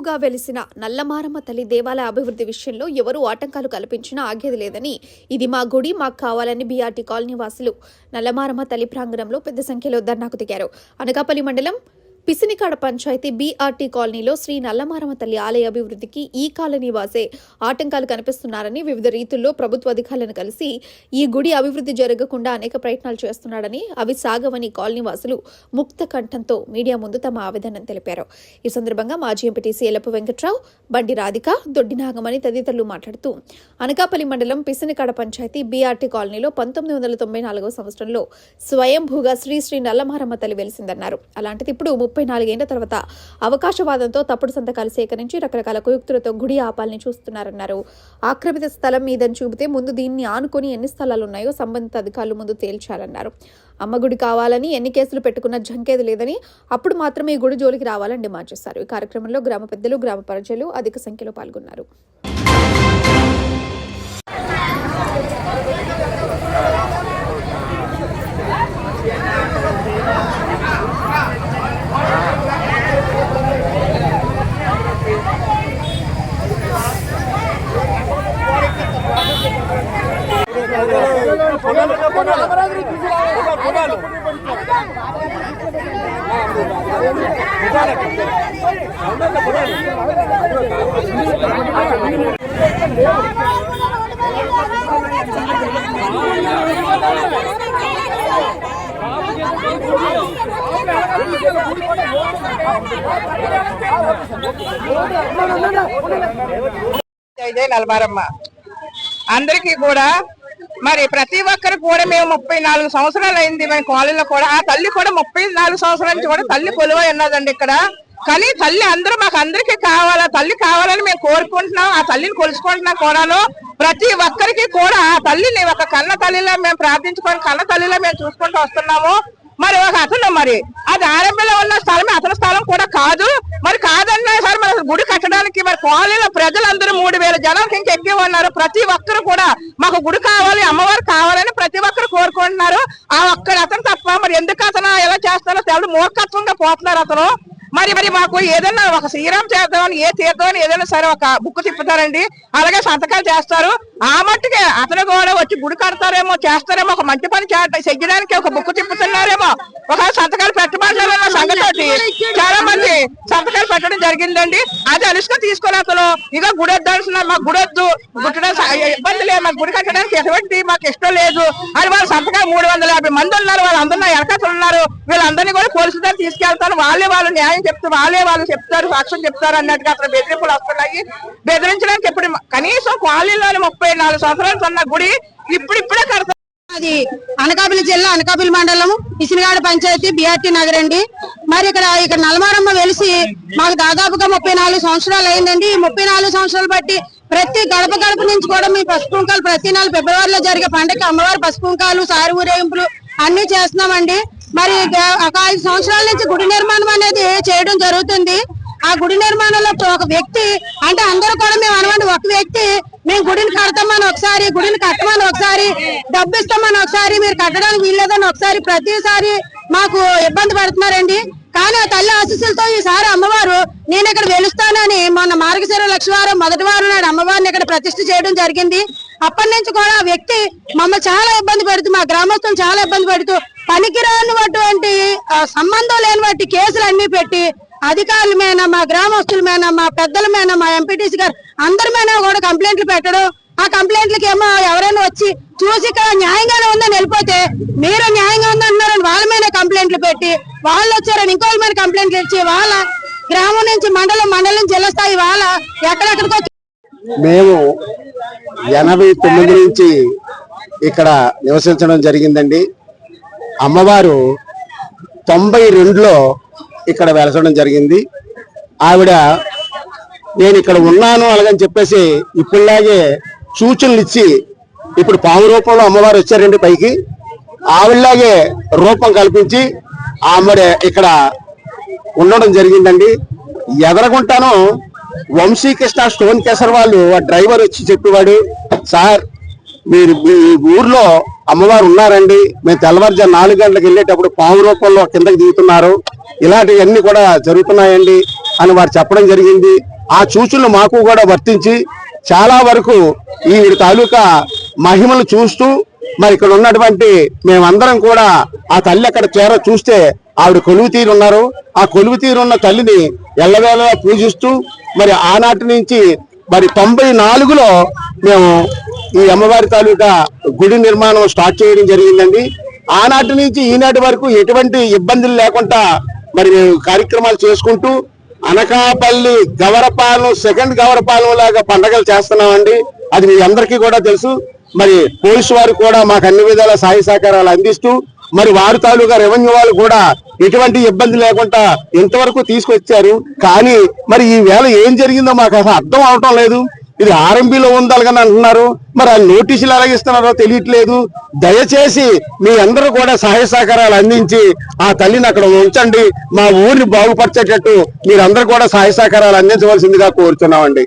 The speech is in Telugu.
ఎక్కువగా వెలిసిన నల్లమారమ్మ తల్లి దేవాలయ అభివృద్ధి విషయంలో ఎవరూ ఆటంకాలు కల్పించినా ఆగేది లేదని. ఇది మా గుడి మాకు కావాలని బీఆర్టీ కాలనీ వాసులు నల్లమారమ్మ తల్లి ప్రాంగణంలో పెద్ద సంఖ్యలో ధర్నాకు దిగారు. అనకాపల్లి మండలం పిసినికాడ పంచాయతీ బీఆర్టీ కాలనీలో శ్రీ నల్లమారమ్మ తల్లి ఆలయ అభివృద్ధికి ఈ కాలనీ వాసే ఆటంకాలు కనిపిస్తున్నారని వివిధ రీతుల్లో ప్రభుత్వ అధికారులను కలిసి ఈ గుడి అభివృద్ధి జరగకుండా అనేక ప్రయత్నాలు చేస్తున్నాడని అవి సాగవని కాలనీ వాసులు ముక్త కంఠంతో మీడియా ముందు తమ ఆవేదనను తెలిపారు. ఈ సందర్భంగా మాజీ ఎంపీటీసీ ఎలపు వెంకట్రావు బండి రాధిక దొడ్డి నాగమణి తదితరులు మాట్లాడుతూ అనకాపల్లి మండలం పిసినికాడ పంచాయతీ బీఆర్టీ కాలనీలో పంతొమ్మిది వందల తొంభై నాలుగవ సంవత్సరంలో స్వయంభూగా శ్రీ శ్రీ నల్లమారమ్మ తల్లి వెలిసిందన్నారు. అలాంటిది ఇప్పుడు ముప్పై నాలుగేళ్ళ తర్వాత అవకాశవాదంతో తప్పుడు సంతకాలు సేకరించి రకరకాల కుయుక్తులతో గుడి ఆపాలని చూస్తున్నారన్నారు. ఆక్రమిత స్థలం మీదని చూపితే ముందు దీన్ని ఆనుకొని ఎన్ని స్థలాలు ఉన్నాయో సంబంధిత అధికారులు ముందు తేల్చాలన్నారు అమ్మ గుడి కావాలని ఎన్ని కేసులు పెట్టుకున్న జంకేది లేదని అప్పుడు మాత్రమే ఈ గుడి జోలికి రావాలని డిమాండ్ చేశారు. ఈ కార్యక్రమంలో గ్రామ పెద్దలు గ్రామ ప్రజలు అధిక సంఖ్యలో పాల్గొన్నారు. జై జై నలమారమ్మ అందరికీ కూడా మరి ప్రతి ఒక్కరు కూడా మేము ముప్పై నాలుగు సంవత్సరాలు అయింది మేము కాలనీలో కూడా. ఆ తల్లి కూడా ముప్పై నాలుగు సంవత్సరాల నుంచి కూడా తల్లి కొలువై ఉన్నదండి ఇక్కడ. కానీ తల్లి అందరూ మాకు అందరికీ కావాలా తల్లి కావాలని మేము కోరుకుంటున్నాం. ఆ తల్లిని కొలుసుకుంటున్నాం కూడాను. ప్రతి ఒక్కరికి కూడా ఆ తల్లిని ఒక కన్న తల్లిలా మేము ప్రార్థించుకొని కన్న తల్లిలా మేము చూసుకుంటూ వస్తున్నాము. మరి ఒక అతను మరి. అది ఆరంభంలో ఉన్న స్థలం అతని స్థలం కూడా కాదు. మరి కాదన్నా సరే మరి గుడి కట్టడానికి మరి కాలనీలో ప్రజలందరూ మూడు వేల జనాలకి ఇంకా ఎక్కువ ఉన్నారు. ప్రతి ఒక్కరు కూడా మాకు గుడి కావాలి అమ్మవారు కావాలని ప్రతి ఒక్కరు కోరుకుంటున్నారు. ఆ ఒక్కడు అతను తప్ప మరి ఎందుకు అతను ఎలా చేస్తారో తెలదు. మూర్ఖత్వంగా పోతున్నారు అతను. మరి మరి మాకు ఏదైనా ఒక శ్రీరామ్ చేద్దామని ఏ తీర్థం ఏదైనా సరే ఒక బుక్ తిప్పుతారండి. అలాగే సంతకాలు చేస్తారు. ఆ మట్టుకే అతను కూడా వచ్చి గుడి కడతారేమో చేస్తారేమో ఒక మంచి పని చేయ- చెయ్యడానికి ఒక బుక్ తిప్పుతున్నారేమో. ఒక సంతకాలు పెట్టమంటారన్న సంగతి చాలా మంది సంతకాలు పెట్టడం జరిగిందండి. అది అనుష్క తీసుకొని అతను ఇక గుడి వద్దాల్సిన మాకు గుడి వద్దు. గుట్టడం ఇబ్బంది లేదు. మాకు గుడి కట్టడానికి ఎటువంటి మాకు ఇష్టం లేదు. అని వాళ్ళు సంతకాలు మూడు వందల యాభై మంది ఉన్నారు. వాళ్ళందరూ నా ఉన్నారు వీళ్ళందరినీ కూడా పోలీసు దగ్గర తీసుకెళ్తాను వాళ్ళే వాళ్ళు న్యాయం చెప్తూ వాళ్ళే వాళ్ళు చెప్తారు సాక్ష్యం చెప్తారు అన్నట్టుగా అక్కడ బెదిరింపులు వస్తున్నాయి. బెదిరించడానికి ఇప్పుడు కనీసం కాలనీలోని ముప్పై నాలుగు సంవత్సరాలు ఉన్న గుడి ఇప్పుడు ఇప్పుడే కడతారు. అది అనకాపల్లి జిల్లా అనకాపల్లి మండలం ఇసినగాడ పంచాయతీ బిఆర్టీ నగర్ అండి. మరి ఇక్కడ ఇక్కడ నలమారమ్మ వెలిసి మాకు దాదాపుగా ముప్పై నాలుగు సంవత్సరాలు అయిందండి. ఈ ముప్పై నాలుగు సంవత్సరాలు బట్టి ప్రతి గడప గడప నుంచి కూడా మీ పసుపు కుంకాలు ప్రతి నెల ఫిబ్రవరిలో జరిగే పండుగ అమ్మవారి పసుపు కుంకాలు సారి ఊరేగింపులు అన్ని చేస్తున్నామండి. మరి ఒక ఐదు సంవత్సరాల నుంచి గుడి నిర్మాణం అనేది చేయడం జరుగుతుంది. ఆ గుడి నిర్మాణంలో ఒక వ్యక్తి అంటే అందరూ కూడా మేము అనవండి ఒక వ్యక్తి మేము గుడిని కడతామని ఒకసారి గుడిని కట్టమని ఒకసారి డబ్బు ఇస్తామని ఒకసారి మీరు కట్టడానికి వీల్లేదని ఒకసారి ప్రతిసారి మాకు ఇబ్బంది పడుతున్నారండి. కానీ ఆ తల్లి ఆశీస్సులతో ఈసారి అమ్మవారు నేను ఇక్కడ వెలుస్తానని మొన్న మార్గశిర లక్షవారం మొదటి వారం నాడు అమ్మవారిని ఇక్కడ ప్రతిష్ఠ చేయడం జరిగింది. అప్పటి నుంచి కూడా ఆ వ్యక్తి మమ్మల్ని చాలా ఇబ్బంది పెడుతూ మా గ్రామస్తులు చాలా ఇబ్బంది పెడుతూ పనికిరానివంటి సంబంధం లేని వాటి కేసులు అన్ని పెట్టి అధికారుల మీద మా గ్రామస్తుల మీద మా పెద్దల మీద మా ఎంపీటీసీ గారు అందరి మీద కూడా కంప్లైంట్లు పెట్టడం ఆ కంప్లైంట్లకి ఏమో ఎవరైనా వచ్చి చూసి ఇక్కడ న్యాయంగానే ఉందని వెళ్ళిపోతే మీరు న్యాయంగా ఉందంటున్నారని వాళ్ళ మీద కంప్లైంట్లు పెట్టి వాళ్ళు వచ్చారని ఇంకోళ్ళ మీద కంప్లైంట్లు ఇచ్చి వాళ్ళ గ్రామం నుంచి మండలం మండలం జిల్లా స్థాయి వాళ్ళ ఎక్కడెక్కడికో మేము ఎనభై తొమ్మిది నుంచి ఇక్కడ నివసించడం జరిగిందండి. అమ్మవారు తొంభై రెండులో ఇక్కడ వెలసడం జరిగింది. ఆవిడ నేను ఇక్కడ ఉన్నాను అలాగని చెప్పేసి ఇప్పుడులాగే సూచనలు ఇచ్చి ఇప్పుడు పాము రూపంలో అమ్మవారు వచ్చారండి పైకి. ఆవిడలాగే రూపం కల్పించి ఆవిడ ఇక్కడ ఉండడం జరిగిందండి. ఎదరగుంటాను వంశీకృష్ణ స్టోన్ కేసర్ వాళ్ళు ఆ డ్రైవర్ వచ్చి చెప్పేవాడు సార్ మీరు మీ ఊర్లో అమ్మవారు ఉన్నారండి మేము తెల్లవారుజా నాలుగు గంటలకు వెళ్ళేటప్పుడు పాము రూపంలో కిందకి దిగుతున్నారు ఇలాంటివన్నీ కూడా జరుగుతున్నాయండి అని వారు చెప్పడం జరిగింది. ఆ సూచనలు మాకు కూడా వర్తించి చాలా వరకు ఈ తాలూకా మహిమలు చూస్తూ మరి ఇక్కడ ఉన్నటువంటి మేమందరం కూడా ఆ తల్లి అక్కడ చేర చూస్తే ఆవిడ కొలువు తీరు ఉన్నారు ఆ కొలువు తీరున్న తల్లిని ఎల్లవేళ పూజిస్తూ మరి ఆనాటి నుంచి మరి తొంభై నాలుగులో మేము ఈ అమ్మవారి తాలూకా గుడి నిర్మాణం స్టార్ట్ చేయడం జరిగిందండి. ఆనాటి నుంచి ఈనాటి వరకు ఎటువంటి ఇబ్బందులు లేకుండా మరి మేము కార్యక్రమాలు చేసుకుంటూ అనకాపల్లి గవరపాలెం సెకండ్ గవరపాలెం లాగా పండగలు చేస్తున్నామండి. అది మీ అందరికీ కూడా తెలుసు. మరి పోలీసు వారు కూడా మాకు అన్ని విధాల సహాయ సహకారాలు అందిస్తూ మరి వారి తాలూకా రెవెన్యూ వాళ్ళు కూడా ఎటువంటి ఇబ్బంది లేకుండా ఇంతవరకు తీసుకొచ్చారు. కానీ మరి ఈ వేళ ఏం జరిగిందో మాకు అసలు అర్థం అవటం లేదు. ఇది ఆర్ఎంపీలో ఉండాలని అంటున్నారు. మరి ఆ నోటీసులు ఎలా ఇస్తున్నారో తెలియట్లేదు. దయచేసి మీ అందరూ కూడా సహాయ సహకారాలు అందించి ఆ తల్లిని అక్కడ ఉంచండి. మా ఊరిని బాగుపరిచేటట్టు మీరందరూ కూడా సహాయ సహకారాలు అందించవలసిందిగా కోరుతున్నామండి.